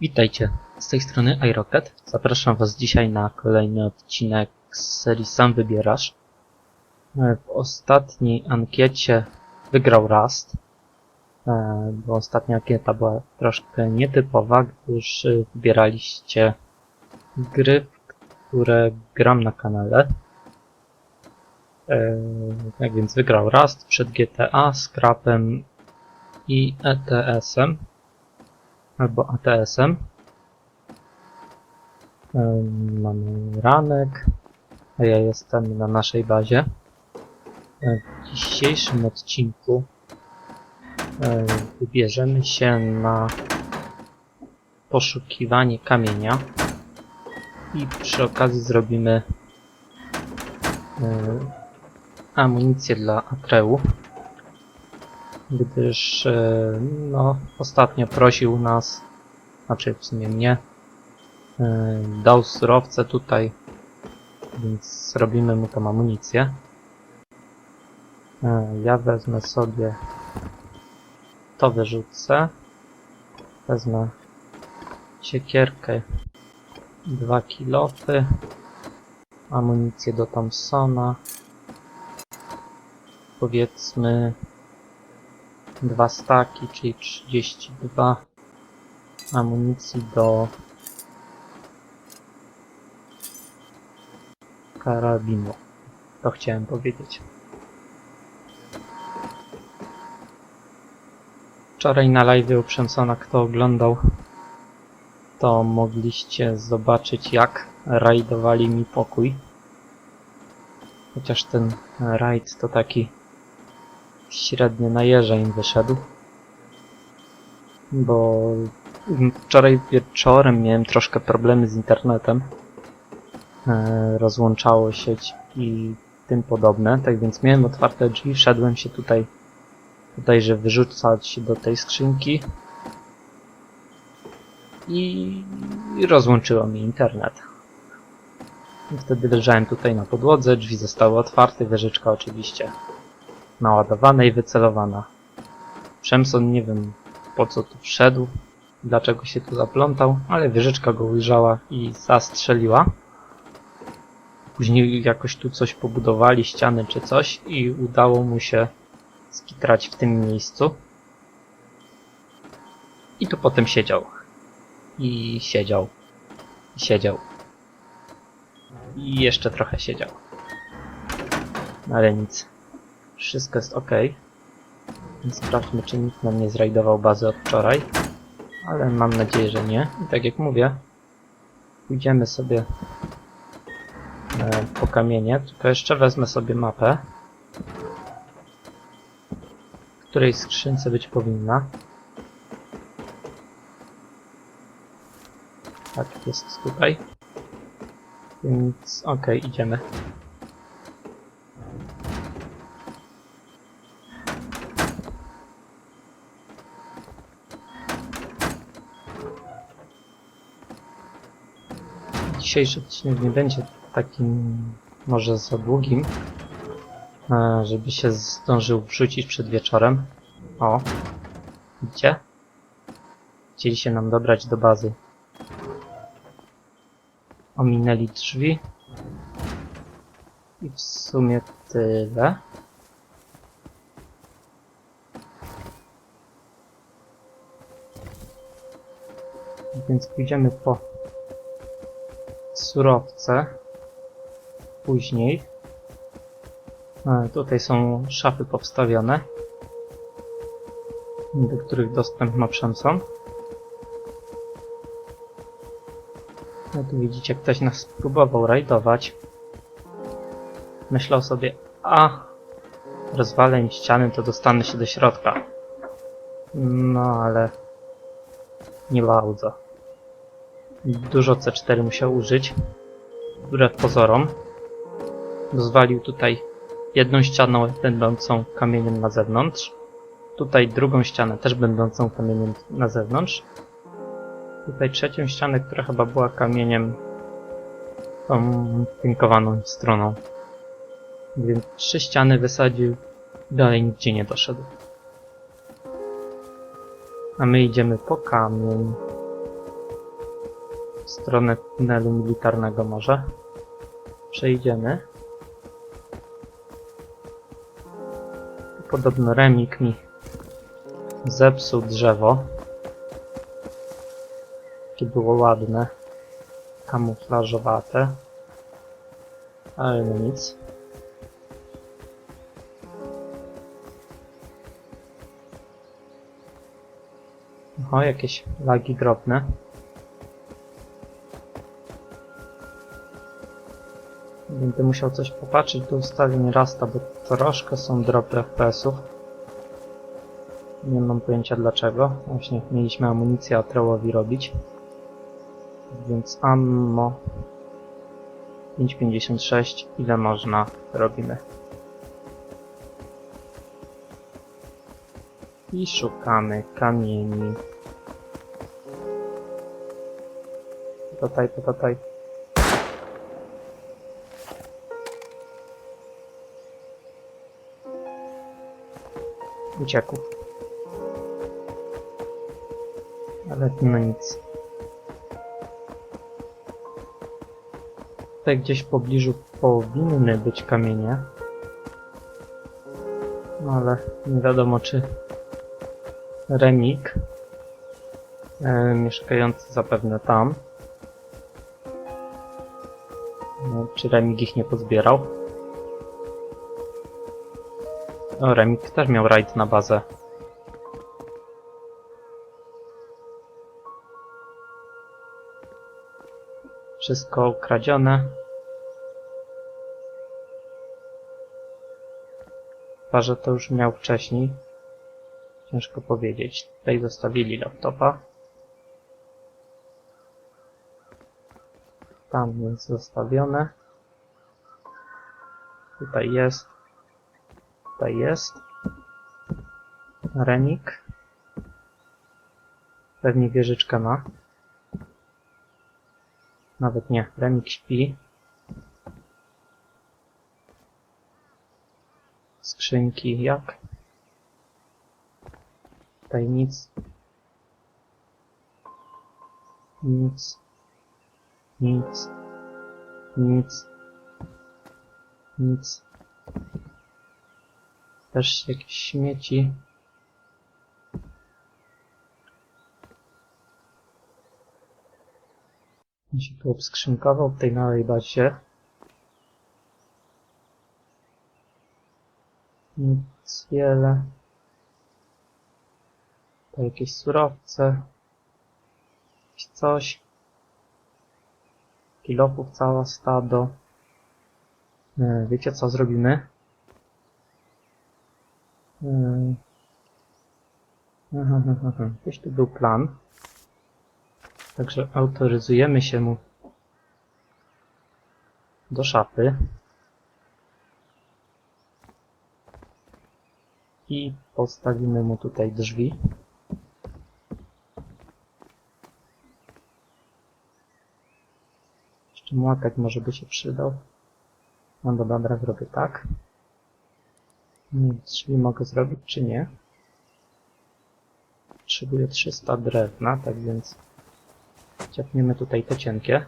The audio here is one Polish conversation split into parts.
Witajcie, z tej strony iRocket. Zapraszam Was dzisiaj na kolejny odcinek z serii Sam Wybierasz. E, W ostatniej ankiecie wygrał Rust, e, bo ostatnia ankieta była troszkę nietypowa, gdyż e, wybieraliście gry, które gram na kanale. Tak więc wygrał Rust przed GTA, Scrapem i ETS-em albo ATS-em. Em, Mamy ranek, a ja jestem na naszej bazie. E, W dzisiejszym odcinku e, wybierzemy się na poszukiwanie kamienia i przy okazji zrobimy e, amunicję dla Atreu gdyż e, no, ostatnio prosił nas, znaczy w sumie mnie, e, dał surowce tutaj, więc robimy mu tą amunicję. E, Ja wezmę sobie to wyrzucę, wezmę siekierkę, dwa kilofy, amunicję do Thompsona, powiedzmy dwa staki, czyli 32 amunicji do karabinu. To chciałem powiedzieć. Wczoraj na live u Przemsona, kto oglądał, to mogliście zobaczyć jak rajdowali mi pokój. Chociaż ten rajd to taki średnio na jeża im wyszedł. Bo wczoraj wieczorem miałem troszkę problemy z internetem. E, rozłączało sieć i tym podobne. Tak więc miałem otwarte drzwi, wszedłem się tutaj, tutaj, że wyrzucać do tej skrzynki. I, i rozłączyło mi internet. I wtedy leżałem tutaj na podłodze, drzwi zostały otwarte, wieżyczka oczywiście naładowana i wycelowana. Przemson nie wiem po co tu wszedł, dlaczego się tu zaplątał, ale wieżyczka go ujrzała i zastrzeliła. Później jakoś tu coś pobudowali, ściany czy coś i udało mu się skitrać w tym miejscu. I tu potem siedział. I siedział. I siedział. I jeszcze trochę siedział. Ale nic. Wszystko jest ok. Więc sprawdźmy, czy nikt nam nie zrajdował bazy od wczoraj. Ale mam nadzieję, że nie. I tak jak mówię, pójdziemy sobie e, po kamienie. Tylko jeszcze wezmę sobie mapę. W której skrzynce być powinna. Tak, jest tutaj. Więc ok, idziemy. Dzisiejszy odcinek nie będzie takim może za długim, e, żeby się zdążył wrzucić przed wieczorem. O, widzicie? Chcieli się nam dobrać do bazy. Ominęli drzwi. I w sumie tyle. Więc pójdziemy po surowce później. E, Tutaj są szafy powstawione, do których dostęp ma Przemson. No tu widzicie, ktoś nas próbował rajdować. Myślał sobie, a rozwalę im ściany, to dostanę się do środka. No ale nie bardzo. Dużo C4 musiał użyć. Wbrew pozorom. Rozwalił tutaj jedną ścianę będącą kamieniem na zewnątrz. Tutaj drugą ścianę też będącą kamieniem na zewnątrz. Tutaj trzecią ścianę, która chyba była kamieniem tą pinkowaną stroną. Więc trzy ściany wysadził, dalej nigdzie nie doszedł. A my idziemy po kamień. W stronę tunelu militarnego może. Przejdziemy. Podobno Remik mi zepsuł drzewo. Takie było ładne. Kamuflażowate. Ale no nic. O, jakieś lagi drobne. Będę musiał coś popatrzeć do ustawień Rasta, bo troszkę są drobne FPS-ów. Nie mam pojęcia dlaczego. Właśnie mieliśmy amunicję Atrełowi robić. Więc ammo 5,56 ile można robimy. I szukamy kamieni. Tutaj, tutaj. Uciekł. Ale no nic. Tutaj gdzieś w pobliżu powinny być kamienie. No ale nie wiadomo czy Remik e, mieszkający zapewne tam. No, czy Remik ich nie pozbierał? O, Remik też miał rajd na bazę. Wszystko ukradzione. Chyba, że to już miał wcześniej. Ciężko powiedzieć. Tutaj zostawili laptopa. Tam jest zostawione. Tutaj jest. Tutaj jest. Remik. Pewnie wieżyczkę ma. Nawet nie. Remik śpi. Skrzynki jak? Tutaj nic. Nic. Nic. Nic. Nic. Też jakieś śmieci. On się tu obskrzynkował w tej małej bazie. Nic wiele. To jakieś surowce. Jakieś coś. Kilofów całe stado. E, Wiecie co zrobimy? Gdzieś tu był plan. Także autoryzujemy się mu do szafy. I postawimy mu tutaj drzwi. Jeszcze młotek może by się przydał. No dobra, zrobię tak. Nie, Drzwi mogę zrobić czy nie? Potrzebuję 300 drewna, tak więc ciapniemy tutaj te cienkie.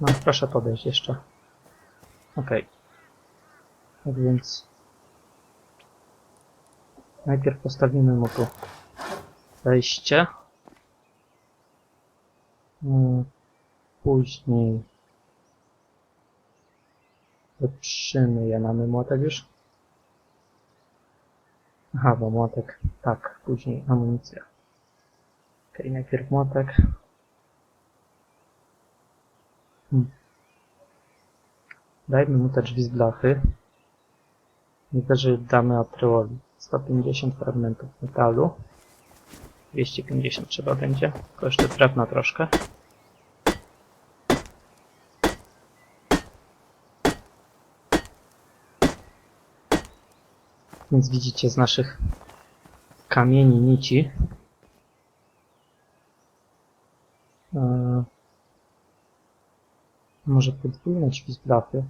No, proszę podejść jeszcze. Okej. Tak więc... Najpierw postawimy mu tu wejście. Mm, Później... Wyprzymy je. Mamy młotek już? Aha, bo młotek. Tak, później amunicja. Okej, najpierw młotek. Hmm. Dajmy mu te drzwi z blachy. Najwyżej damy Atreowi 150 fragmentów metalu. 250 trzeba będzie. Tylko jeszcze drewna troszkę. Więc widzicie z naszych kamieni nici. Eee, może podwójne blachy.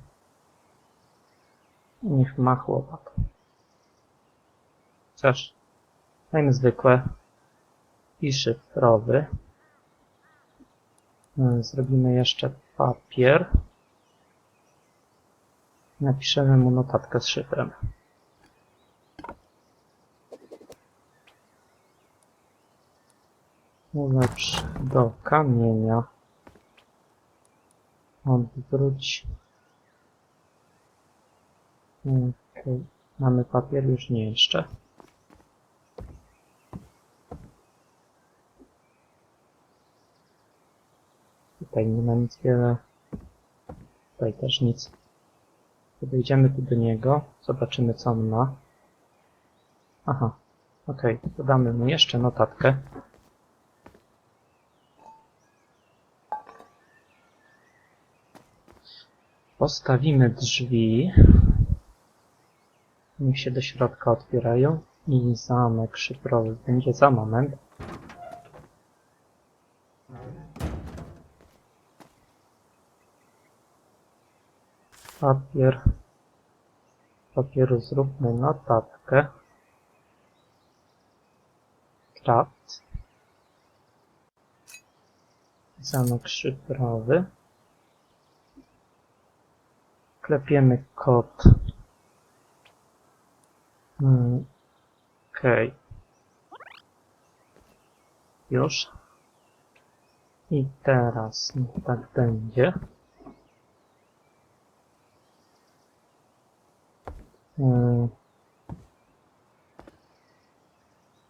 Niech ma chłopak. Chociaż dajmy zwykłe i szyfrowy. E, Zrobimy jeszcze papier. Napiszemy mu notatkę z szyfrem. Ulepsz do kamienia. Odwróć. Okej. Mamy papier? Już nie jeszcze. Tutaj nie ma nic wiele. Tutaj też nic. Podejdziemy tu do niego. Zobaczymy co on ma. Aha. Okej. Dodamy mu jeszcze notatkę. Postawimy drzwi. Niech się do środka otwierają. I zamek szyfrowy będzie za moment. Papier. Papieru zróbmy notatkę. Kraft. Zamek szyfrowy. Klepiemy kod. Hmm. Okej. Już. I teraz niech tak będzie.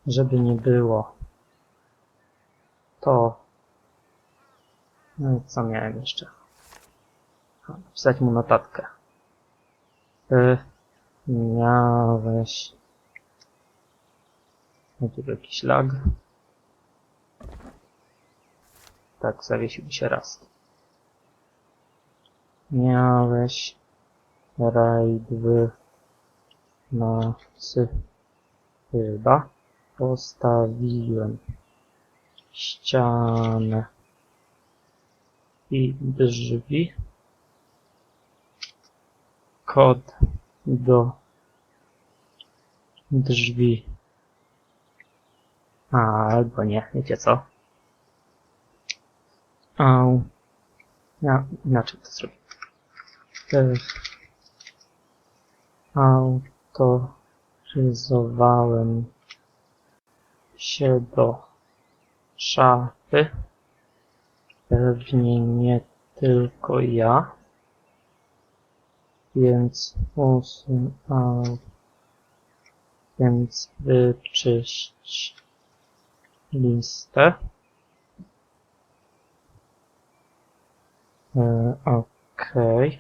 Żeby nie było, to no, co miałem jeszcze? Napisać mu notatkę. Ty miałeś tu jakiś lag. Tak, zawiesił się raz. Miałeś rajd w nocy chyba. Postawiłem ścianę i drzwi. Kod do drzwi. A, albo nie, wiecie co? Au. Ja inaczej to zrobię. E, Autoryzowałem się do szafy. Pewnie nie tylko ja. Więc usun... Więc wyczyść listę. E, Okej.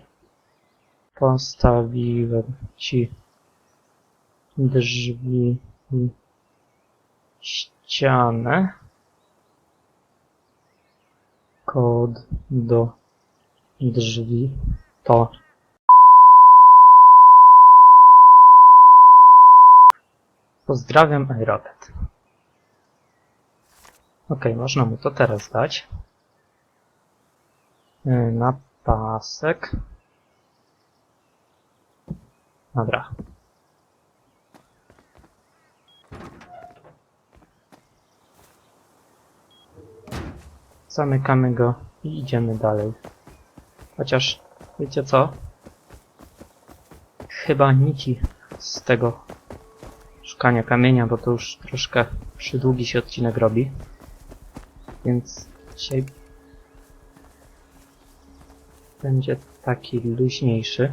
Postawiłem ci drzwi i ścianę. Kod do drzwi to Pozdrawiam Aerobet. Ok, można mu to teraz dać. Yy, Na pasek. Dobra. Zamykamy go i idziemy dalej. Chociaż, wiecie co? Chyba nici z tego szukania kamienia, bo to już troszkę przydługi się odcinek robi. Więc dzisiaj będzie taki luźniejszy.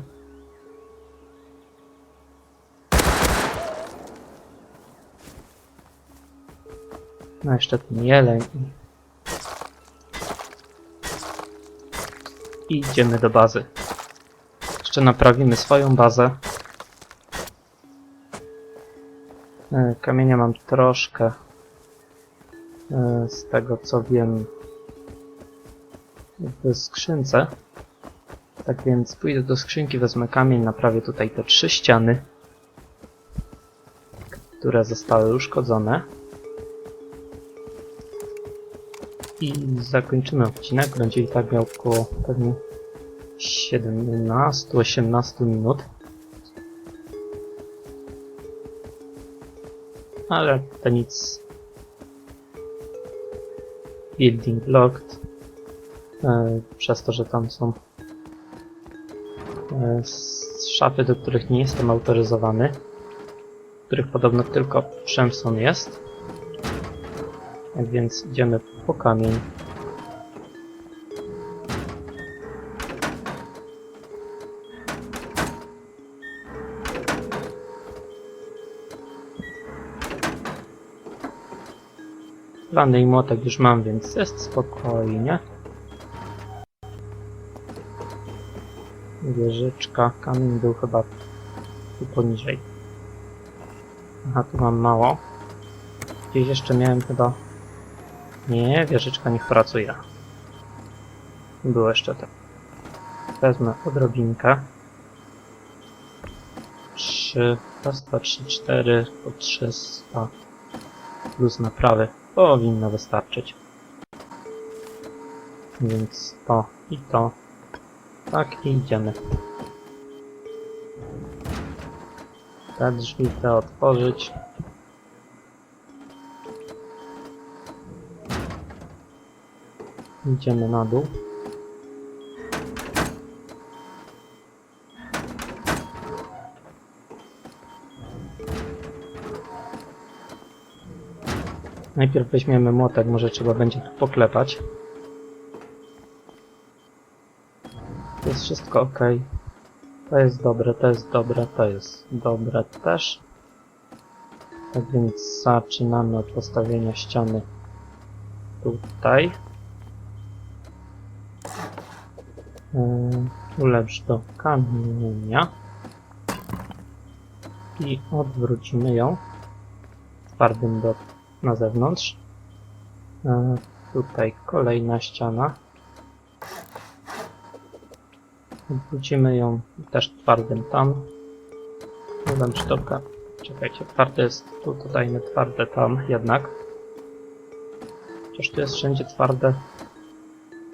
No jeszcze ten jeleń i... Idziemy do bazy. Jeszcze naprawimy swoją bazę. E, Kamienia mam troszkę. e, Z tego co wiem. W skrzynce. Tak więc pójdę do skrzynki, wezmę kamień, naprawię tutaj te trzy ściany, które zostały uszkodzone. I zakończymy odcinek. Będzie i tak miał około pewnie 17-18 minut. Ale to nic. Building locked. E, przez to, że tam są e, szafy, do których nie jestem autoryzowany. Których podobno tylko Przemson jest. Tak więc idziemy po kamień. I młotek już mam, więc jest spokojnie. Wieżyczka, kamień był chyba tu poniżej. Aha, tu mam mało. Gdzieś jeszcze miałem chyba... Nie, wieżyczka niech pracuje. Było jeszcze tak. Wezmę odrobinkę. 3, raz, dwa, trzy, cztery, po 300 plus naprawy powinno wystarczyć. Więc to i to. Tak i idziemy. Te drzwi te otworzyć. Idziemy na dół. Najpierw weźmiemy młotek, może trzeba będzie tu poklepać. To jest wszystko ok. To jest dobre, to jest dobre, to jest dobre też. Tak więc zaczynamy od postawienia ściany tutaj. Ulepsz do kamienia. I odwrócimy ją twardym do na zewnątrz. E, tutaj kolejna ściana. Wrócimy ją też twardym tam. To ka- Czekajcie, twarde jest tu, to dajmy twarde tam jednak. Chociaż tu jest wszędzie twarde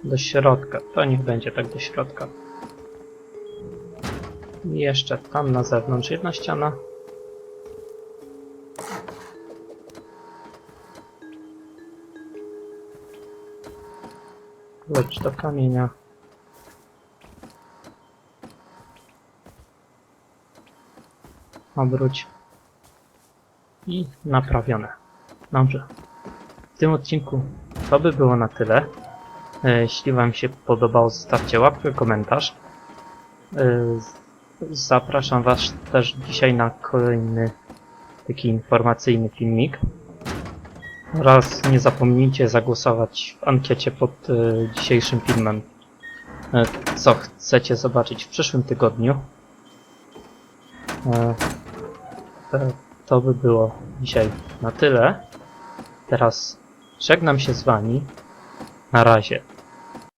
do środka. To niech będzie tak do środka. Jeszcze tam na zewnątrz jedna ściana. Lecz do kamienia. Obróć. I naprawione. Dobrze. W tym odcinku to by było na tyle. E, Jeśli Wam się podobało, zostawcie łapkę, komentarz. E, Zapraszam Was też dzisiaj na kolejny taki informacyjny filmik. Oraz nie zapomnijcie zagłosować w ankiecie pod e, dzisiejszym filmem, co chcecie zobaczyć w przyszłym tygodniu. To by było dzisiaj na tyle. Teraz żegnam się z Wami. Na razie.